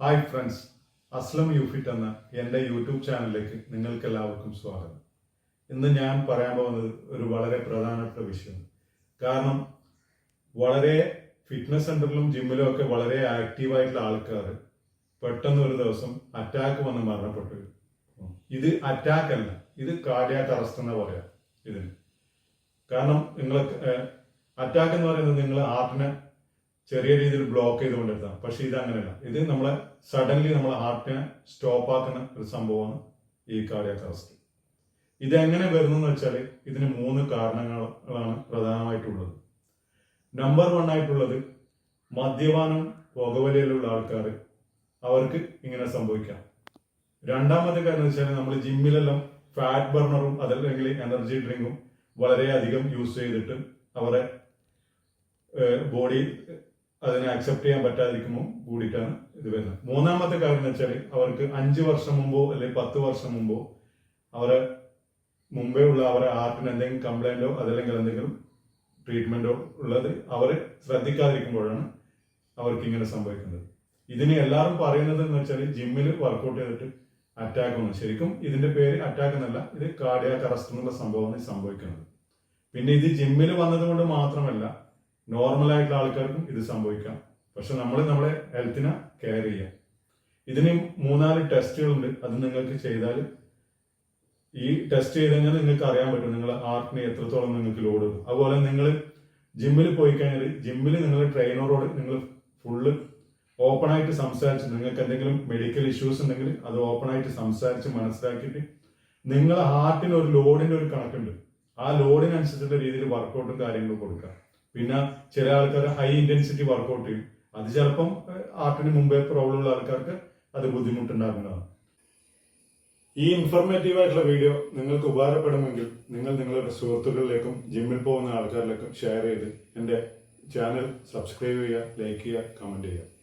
Hi friends Aslam യൂഫിറ്റ് എന്ന എന്റെ YouTube ചാനലിലേക്ക് നിങ്ങൾക്ക് എല്ലാവർക്കും സ്വാഗതം. ഇന്ന് ഞാൻ പറയാൻ പോകുന്നത് ഒരു വളരെ പ്രധാനപ്പെട്ട വിഷയം. കാരണം വളരെ ഫിറ്റ്നസ് സെന്ററിലും ജിമ്മിലും ഒക്കെ വളരെ ആക്റ്റീവായിട്ടുള്ള ആൾക്കാർ പെട്ടെന്ന് ഒരു ദിവസം അറ്റാക്ക് വന്ന് മരണപ്പെട്ടു. ഇത് അറ്റാക്ക് അല്ല ഇത് കാർഡിയാക്ക് അറസ്റ്റ് എന്നാ പറയാ ഇതിന്. കാരണം നിങ്ങൾ അറ്റാക്ക് എന്ന് പറയുന്നത് നിങ്ങൾ ഹാർട്ടിനെ ചെറിയ രീതിയിൽ ബ്ലോക്ക് ചെയ്തുകൊണ്ടിരുത്താം പക്ഷെ ഇത് അങ്ങനെയല്ല ഇത് നമ്മളെ സഡൻലി നമ്മളെ ഹാർട്ടിനെ സ്റ്റോപ്പ് ആക്കുന്ന ഒരു സംഭവമാണ് ഈ കാർഡിയാക് അറസ്റ്റ് ഇത് എങ്ങനെ വരുന്നു എന്ന് വെച്ചാൽ ഇതിന് മൂന്ന് കാരണങ്ങളാണ് പ്രധാനമായിട്ടുള്ളത്. നമ്പർ വൺ ആയിട്ടുള്ളത് മദ്യപാനം പുകവലിയിലുള്ള ആൾക്കാർ അവർക്ക് ഇങ്ങനെ സംഭവിക്കാം. രണ്ടാമത്തെ കാര്യം എന്ന് വെച്ചാൽ നമ്മൾ ജിമ്മിലെല്ലാം ഫാറ്റ് ബർണറും അതല്ലെങ്കിൽ എനർജി ഡ്രിങ്കും വളരെയധികം യൂസ് ചെയ്തിട്ട് അവരെ ബോഡി അതിനെ അക്സെപ്റ്റ് ചെയ്യാൻ പറ്റാതിരിക്കുമ്പോൾ കൂടിയിട്ടാണ് ഇത് വരുന്നത്. മൂന്നാമത്തെ കാര്യം എന്ന് വെച്ചാൽ അവർക്ക് അഞ്ച് വർഷം മുമ്പോ അല്ലെങ്കിൽ പത്ത് വർഷം മുമ്പോ അവരെ മുമ്പേ ഉള്ള അവരെ ആർട്ടിന് എന്തെങ്കിലും കംപ്ലൈന്റോ അതല്ലെങ്കിൽ എന്തെങ്കിലും ട്രീറ്റ്മെന്റോ ഉള്ളത് അവർ ശ്രദ്ധിക്കാതിരിക്കുമ്പോഴാണ് അവർക്ക് ഇങ്ങനെ സംഭവിക്കുന്നത്. ഇതിന് എല്ലാവരും പറയുന്നത് എന്ന് വെച്ചാൽ ജിമ്മിൽ വർക്കൗട്ട് ചെയ്തിട്ട് അറ്റാക്ക് വന്നു. ശരിക്കും ഇതിന്റെ പേര് അറ്റാക്ക് എന്നല്ല ഇത് കാർഡിയാക് അറസ്റ്റ് എന്നുള്ള സംഭവമാണ് സംഭവിക്കുന്നത്. പിന്നെ ഇത് ജിമ്മിൽ വന്നത് കൊണ്ട് മാത്രമല്ല നോർമൽ ആയിട്ടുള്ള ആൾക്കാർക്കും ഇത് സംഭവിക്കാം. പക്ഷെ നമ്മൾ നമ്മളെ ഹെൽത്തിനെ കെയർ ചെയ്യാം. ഇതിന് മൂന്നാൽ ടെസ്റ്റുകളുണ്ട് അത് നിങ്ങൾക്ക് ചെയ്താൽ ഈ ടെസ്റ്റ് ചെയ്ത് കഴിഞ്ഞാൽ നിങ്ങൾക്ക് അറിയാൻ പറ്റും നിങ്ങൾ ഹാർട്ടിന് എത്രത്തോളം നിങ്ങൾക്ക് ലോഡ് അതുപോലെ നിങ്ങൾ ജിമ്മിൽ പോയി കഴിഞ്ഞാൽ ജിമ്മിൽ നിങ്ങൾ ട്രെയിനറോട് നിങ്ങൾ ഫുള്ള് ഓപ്പൺ ആയിട്ട് സംസാരിച്ച് നിങ്ങൾക്ക് എന്തെങ്കിലും മെഡിക്കൽ ഇഷ്യൂസ് ഉണ്ടെങ്കിൽ അത് ഓപ്പൺ ആയിട്ട് സംസാരിച്ച് മനസ്സിലാക്കിയിട്ട് നിങ്ങളെ ഹാർട്ടിന് ഒരു ലോഡിന്റെ ഒരു കണക്കുണ്ട്. ആ ലോഡിനനുസരിച്ചുള്ള രീതിയിൽ വർക്കൗട്ടും കാര്യങ്ങളും കൊടുക്കുക. പിന്നെ ചില ആൾക്കാർ ഹൈ ഇന്റൻസിറ്റി വർക്കൗട്ട് ചെയ്യും. അത് ചിലപ്പം ആർട്ടിന് മുമ്പേ പ്രോബ്ലം ഉള്ള ആൾക്കാർക്ക് അത് ബുദ്ധിമുട്ടുണ്ടാകുന്നതാണ്. ഈ ഇൻഫോർമേറ്റീവ് ആയിട്ടുള്ള വീഡിയോ നിങ്ങൾക്ക് ഉപകാരപ്പെടുമെങ്കിൽ നിങ്ങൾ നിങ്ങളുടെ സുഹൃത്തുക്കളിലേക്കും ജിമ്മിൽ പോകുന്ന ആൾക്കാരിലേക്കും ഷെയർ ചെയ്ത് എന്റെ ചാനൽ സബ്സ്ക്രൈബ് ചെയ്യുക ലൈക്ക് ചെയ്യുക കമന്റ് ചെയ്യുക.